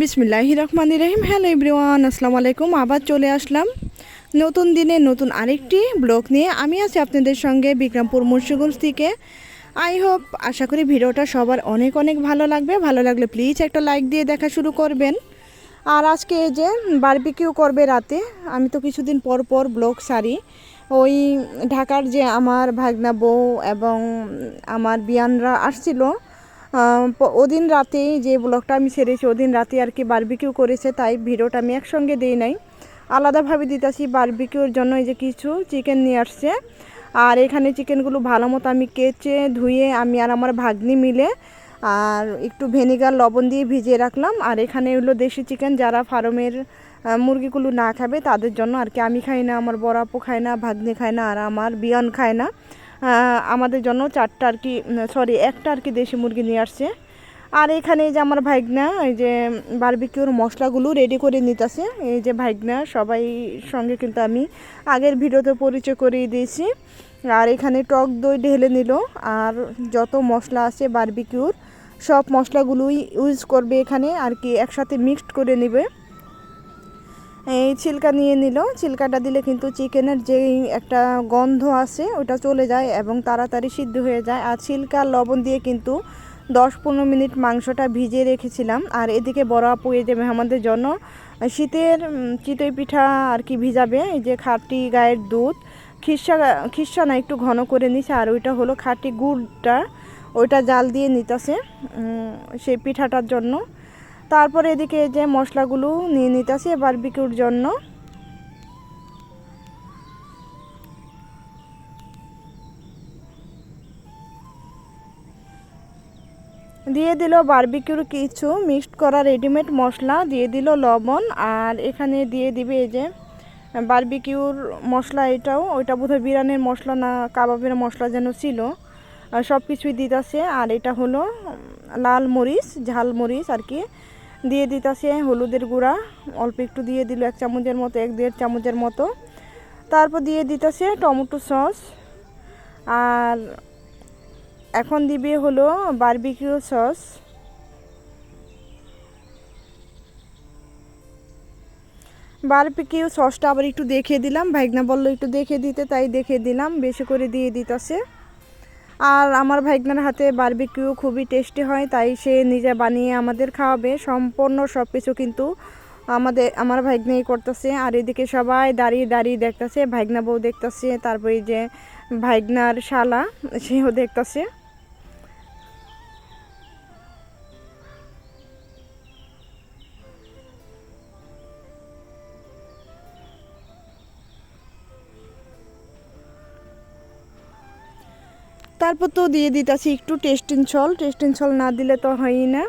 বিসমিল্লাহি রহমান রহিম hello everyone, আসসালামু আলাইকুম। আবার চলে আসলাম নতুন দিনে নতুন আরেকটি ব্লগ নিয়ে। আমি আছি আপনাদের সঙ্গে বিক্রমপুর মুন্সিগঞ্জ থেকে। আই হোপ, আশা করি ভিডিওটা সবার অনেক অনেক ভালো লাগবে। ভালো লাগলে প্লিজ একটা লাইক দিয়ে দেখা শুরু করবেন। আর আজকে এই যে বারবিকিউ করবে রাতে, আমি তো কিছুদিন পর পর ব্লগ সারি। ওই ঢাকার যে আমার ভাগনা বউ এবং আমার বিয়ানরা আসছিল ওদিন রাতেই যে ব্লগটা আমি ছেড়েছি, ওদিন রাতে আর কি বারবিকিউ করেছে, তাই ভিডিওটা আমি একসঙ্গে দিই নাই। আলাদাভাবে দিতেছি বারবিকিউর জন্য এই যে কিছু চিকেন নিয়ে আসছে। আর এখানে চিকেনগুলো ভালো মতো আমি কেচে, ধুয়ে আমি আর আমার ভাগ্নি মিলে আর একটু ভেনিগার লবণ দিয়ে ভিজিয়ে রাখলাম। আর এখানে হলো দেশি চিকেন যারা ফার্মের মুরগিগুলো না খাবে, তাদের জন্য আর কি আমি খাই না, আমার বড় আপু খায় না, ভাগ্নি খায় না, আর আমার বিয়ান খায় না। আমাদের জন্য চারটা আর কি সরি একটা আর কি দেশি মুরগি নিয়ে আসছে। আর এখানে এই যে আমার ভাইগনা, এই যে বারবিকিউর মশলাগুলো রেডি করে নিতেছে। এই যে ভাইগনা, সবাই সঙ্গে কিন্তু আমি আগের ভিডিওতে পরিচয় করিয়ে দিয়েছি। আর এখানে টক দই ঢেলে নিল। আর যত মশলা আছে বারবিকিউর সব মশলাগুলোই ইউজ করবে এখানে। আর কি একসাথে মিক্সড করে নেবে। এই ছিলকা নিয়ে নিল। ছিলকাটা দিলে কিন্তু চিকেনের যেই একটা গন্ধ আছে ওটা চলে যায় এবং তাড়াতাড়ি সিদ্ধ হয়ে যায়। আর ছিলকা লবণ দিয়ে কিন্তু দশ পনেরো মিনিট মাংসটা ভিজিয়ে রেখেছিলাম। আর এদিকে বড় আপু, এই যে মেহমানদের জন্য শীতের চিতই পিঠা আর কি ভিজাবে, এই যে খাঁটি গায়ের দুধ। খিসা খিসা না একটু ঘন করে নিছে, আর ওইটা হলো খাঁটি গুড়টা, ওইটা জাল দিয়ে নিতেছে সেই পিঠাটার জন্য। তারপরে এদিকে যে মশলাগুলো নিয়ে নিতেছি বারবিকিউর জন্য। দিয়ে দিল বারবিকিউর কিছু মিক্সড করা রেডিমেড মশলা, দিয়ে দিল লবণ, আর এখানে দিয়ে দিবে এই যে বারবিকিউর মশলা এটাও, ওইটা বোধহয় বিরিয়ানির মশলা না কাবাবের মশলা যেন ছিল। সব কিছুই দিতেছে, আর এটা হলো লাল মরিচ, ঝাল মরিচ আর কি। দিয়ে দিতেছে হলুদের গুঁড়া, অল্প একটু দিয়ে দিল এক চামচের মতো, এক দেড় চামচের মতো। তারপর দিয়ে দিতেছে টমেটো সস। আর এখন দিবে হলো বারবিকিউ সস। বারবিকিউ সসটা আবার একটু দেখে দিলাম, ভাইগনা বলল একটু দেখে দিতে, তাই দেখে দিলাম, বেশি করে দিয়ে দিতেছে। আর আমার ভাইগনার হাতে বারবিকিউ খুবই টেস্টি হয়, তাই সে নিজে বানিয়ে আমাদের খাওয়াবে। সম্পূর্ণ সব কিছু কিন্তু আমাদের, আমার ভাইগনাই করতেছে। আর এদিকে সবাই দাঁড়িয়ে দাঁড়িয়ে দেখতেছে, ভাইগনা বউ দেখতেছে, তারপরে যে ভাইগনার শালা, সেও দেখতেছে। তারপর তো দিয়ে দিতেছি একটু টেস্টিং ছল। টেস্টিং ছল না দিলে তো হয়ই না।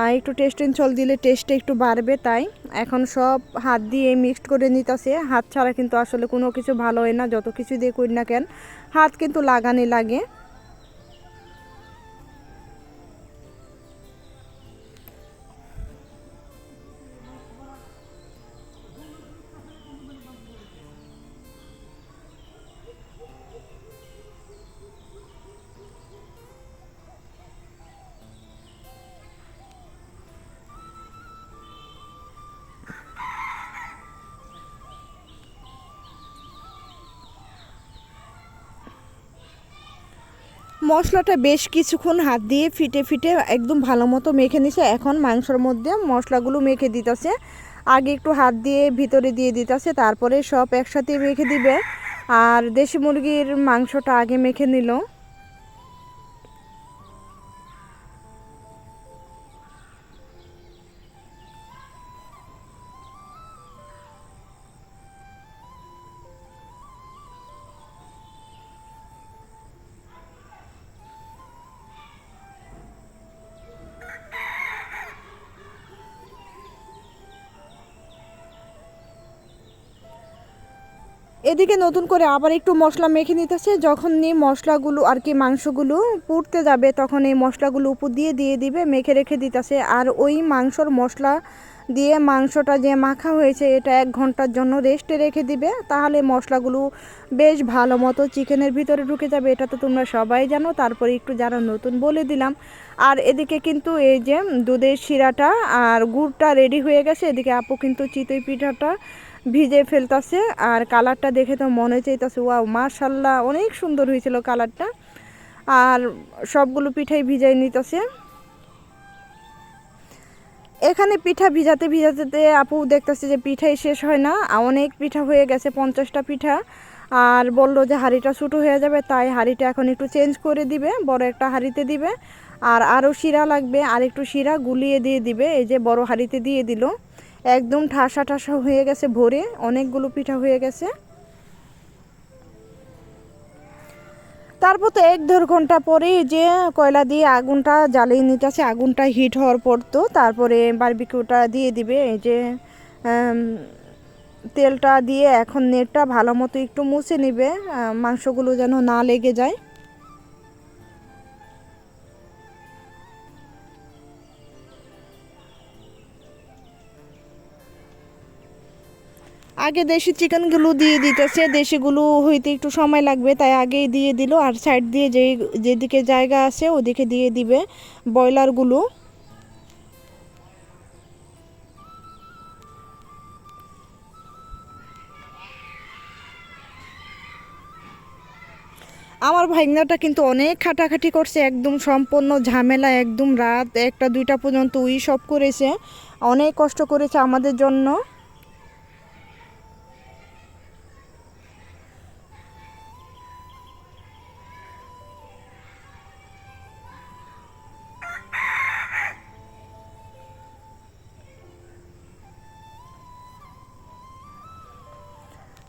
আর একটু টেস্টিং ছল দিলে টেস্টে একটু বাড়বে তাই। এখন সব হাত দিয়ে মিক্সড করে নিতেছে। হাত ছাড়া কিন্তু আসলে কোনো কিছু ভালো হয় না। যত কিছু দিয়ে করি না কেন, হাত কিন্তু লাগানি লাগে। মশলাটা বেশ কিছুক্ষণ হাত দিয়ে ফিটে ফিটে একদম ভালো মতো মেখে নিছে। এখন মাংসর মধ্যে মশলাগুলো মেখে দিতেছে। আগে একটু হাত দিয়ে ভিতরে দিয়ে দিতেছে, তারপরে সব একসাথে মেখে দিবে। আর দেশি মুরগির মাংসটা আগে মেখে নিল। এদিকে নতুন করে আবার একটু মশলা মেখে নিতেছে। যখন নিয়ে মশলাগুলো আর কি মাংসগুলো পুড়তে যাবে, তখন এই মশলাগুলো উপর দিয়ে দিয়ে দিবে, মেখে রেখে দিতেছে। আর ওই মাংসর মশলা দিয়ে মাংসটা যে মাখা হয়েছে, এটা এক ঘণ্টার জন্য রেস্টে রেখে দিবে। তাহলে মশলাগুলো বেশ ভালো মতো চিকেনের ভিতরে ঢুকে যাবে, এটা তো তোমরা সবাই জানো। তারপরে একটু যারা নতুন বলে দিলাম। আর এদিকে কিন্তু এই যে দুধের শিরাটা আর গুড়টা রেডি হয়ে গেছে। এদিকে আপু কিন্তু চিতই পিঠাটা ভিজে ফেলতাছে, আর কালারটা দেখে তো মনে চাইতেছে, ওয়াও, মাশাল্লাহ, অনেক সুন্দর হয়েছিল কালারটা। আর সবগুলো পিঠাই ভিজাই নিতেছে। এখানে পিঠা ভিজাতে ভিজাতে আপু দেখতেছে যে পিঠাই শেষ হয় না অনেক পিঠা হয়ে গেছে, পঞ্চাশটা পিঠা। আর বলল যে হাঁড়িটা ছোটো হয়ে যাবে, তাই হাঁড়িটা এখন একটু চেঞ্জ করে দিবে, বড় একটা হাঁড়িতে দিবে। আর আরও শিরা লাগবে আর একটু শিরা গুলিয়ে দিয়ে দিবে, এই যে বড় হাঁড়িতে দিয়ে দিল। একদম ঠাসা ঠাসা হয়ে গেছে ভরে, অনেকগুলো পিঠা হয়ে গেছে। তারপর তো এক দেড় ঘণ্টা পরে যে কয়লা দিয়ে আগুনটা জ্বালিয়ে নিতেছে আগুনটা হিট হওয়ার পর তো তারপরে বারবিকিউটা দিয়ে দিবে, এই যে তেলটা দিয়ে এখন নেটটা ভালো মতো একটু মুছে নিবে মাংসগুলো যেন না লেগে যায়। আগে দেশি চিকেনগুলো দিয়ে দিতেছে, দেশিগুলো হইতে একটু সময় লাগবে, তাই আগেই দিয়ে দিল। আর সাইড দিয়ে যে যেদিকে জায়গা আছে ওদিকে দিয়ে দিবে ব্রয়লারগুলো। আমার ভাইগনাটা কিন্তু অনেক খাটাখাটি করছে, একদম সম্পূর্ণ ঝামেলা, একদম রাত একটা দুইটা পর্যন্ত ওই সব করেছে। অনেক কষ্ট করেছে আমাদের জন্য।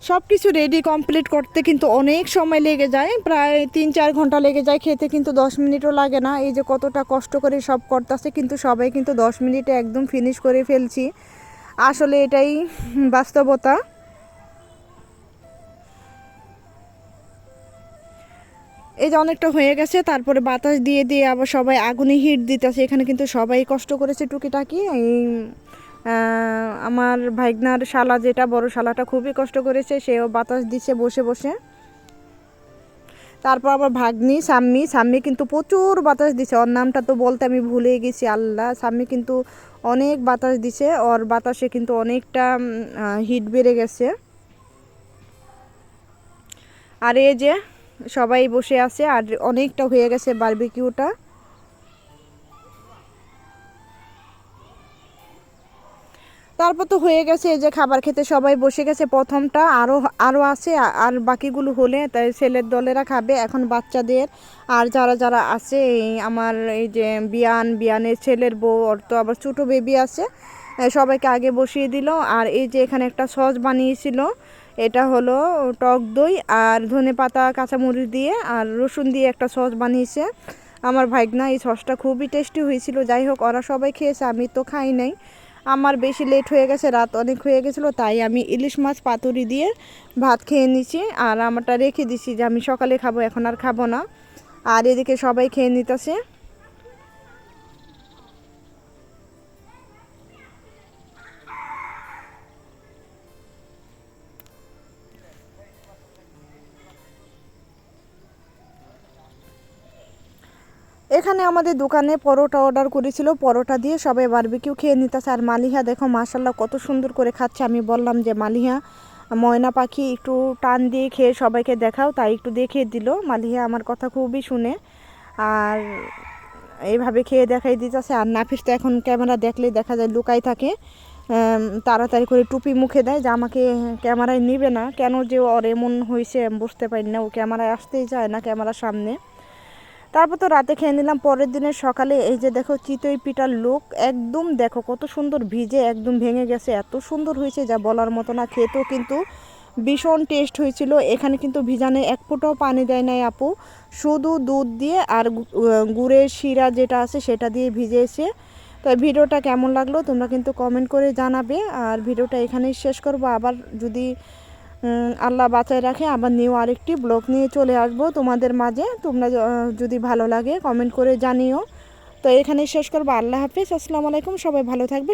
সব কিছু রেডি কমপ্লিট করতে কিন্তু অনেক সময় লেগে যায়। প্রায় তিন, চার ঘণ্টা লেগে যায়, খেতে কিন্তু দশ মিনিটও লাগে না। এই যে কতটা কষ্ট করে সব করতেছে, কিন্তু সবাই কিন্তু দশ মিনিটে একদম ফিনিশ করে ফেলছি। আসলে এটাই বাস্তবতা। এই যে অনেকটা হয়ে গেছে, তারপরে বাতাস দিয়ে দিয়ে আবার সবাই আগুনে হিট দিতেছে। এখানে কিন্তু সবাই কষ্ট করেছে টুকিটাকি। এই আমার ভাইগনার শালা যেটা, বড় শালাটা খুবই কষ্ট করেছে, সেও বাতাস দিচ্ছে বসে বসে। তারপর আবার ভাগ্নি সাম্মি সাম্মি কিন্তু প্রচুর বাতাস দিছে ওর নামটা তো বলতে আমি ভুলে গেছি, আল্লাহ। সাম্মি কিন্তু অনেক বাতাস দিছে ওর বাতাসে কিন্তু অনেকটা হিট বেড়ে গেছে। আর এই যে সবাই বসে আছে, আর অনেকটা হয়ে গেছে বারবিকিউটা তারপর তো হয়ে গেছে এই যে খাবার খেতে সবাই বসে গেছে। প্রথমটা আরও আরও আছে, আর বাকিগুলো হলে তাই ছেলের দলেরা খাবে। এখন বাচ্চাদের, আর যারা যারা আছে, এই আমার এই যে বিয়ান, বিয়ানের ছেলের বউ, ওর তো আবার ছোটো বেবি আছে সবাইকে আগে বসিয়ে দিল। আর এই যে এখানে একটা সস বানিয়েছিল, এটা হলো টক দই আর ধনে পাতা, কাঁচামরিচ দিয়ে, আর রসুন দিয়ে একটা সস বানিয়েছে। আমার ভাইগনা, এই সসটা খুবই টেস্টি হয়েছিল। যাই হোক, ওরা সবাই খেয়েছে, আমি তো খাই নাই। আমার বেশি লেট হয়ে গেছে, রাত অনেক হয়ে গেছিল, তাই আমি ইলিশ মাছ পাতুরি দিয়ে ভাত খেয়ে নিছি আর আমারটা রেখে দিছি যে আমি সকালে খাব, এখন আর খাব না। আর এদিকে সবাই খেয়ে নিতেছে। এখানে আমাদের দোকানে পরোটা অর্ডার করেছিল, পরোটা দিয়ে সবাই বারবিকিউ খেয়ে নিতেছে। আর মালিহা দেখো মাশাল্লাহ কত সুন্দর করে খাচ্ছে। আমি বললাম যে, মালিহা, ময়না পাখি একটু টান দিয়ে খেয়ে সবাইকে দেখাও। তাই একটু দেখিয়ে দিল। মালিহা আমার কথা খুবই শুনে আর এইভাবে খেয়ে দেখাই দিতেছে। আর নাফিস তো এখন ক্যামেরা দেখলেই দেখা যায় লুকাই থাকে। তাড়াতাড়ি করে টুপি মুখে দেয়, যে আমাকে ক্যামেরায় নিবে না। কেন যে ওর এমন হয়েছে বুঝতে পারি না। ও ক্যামেরায় আসতেই চায় না, ক্যামেরার সামনে। তারপর তো রাতে খেয়ে নিলাম, পরের দিনের সকালে এই যে দেখো চিতই পিঠার লোক, একদম দেখো কত সুন্দর ভিজে, একদম ভেঙে গেছে। এত সুন্দর হয়েছে যা বলার মতো না, খেতেও কিন্তু ভীষণ টেস্ট হয়েছিল। এখানে কিন্তু ভিজানে এক ফোঁটাও পানি দেয় নাই আপু। শুধু দুধ দিয়ে আর গুড়ের শিরা যেটা আছে সেটা দিয়ে ভিজেছে। তো ভিডিওটা কেমন লাগল তোমরা কিন্তু কমেন্ট করে জানাবে। আর ভিডিওটা এখানেই শেষ করব। আবার যদি আল্লাহ বাঁচায় রাখে। আবার নিউ আরেকটি ব্লগ নিয়ে চলে আসব তোমাদের মাঝে। তোমরা যদি ভালো লাগে কমেন্ট করে জানিও। তো এখানে শেষ করব। আল্লাহ হাফিজ। আসসালামু আলাইকুম। সবাই ভালো থাকবে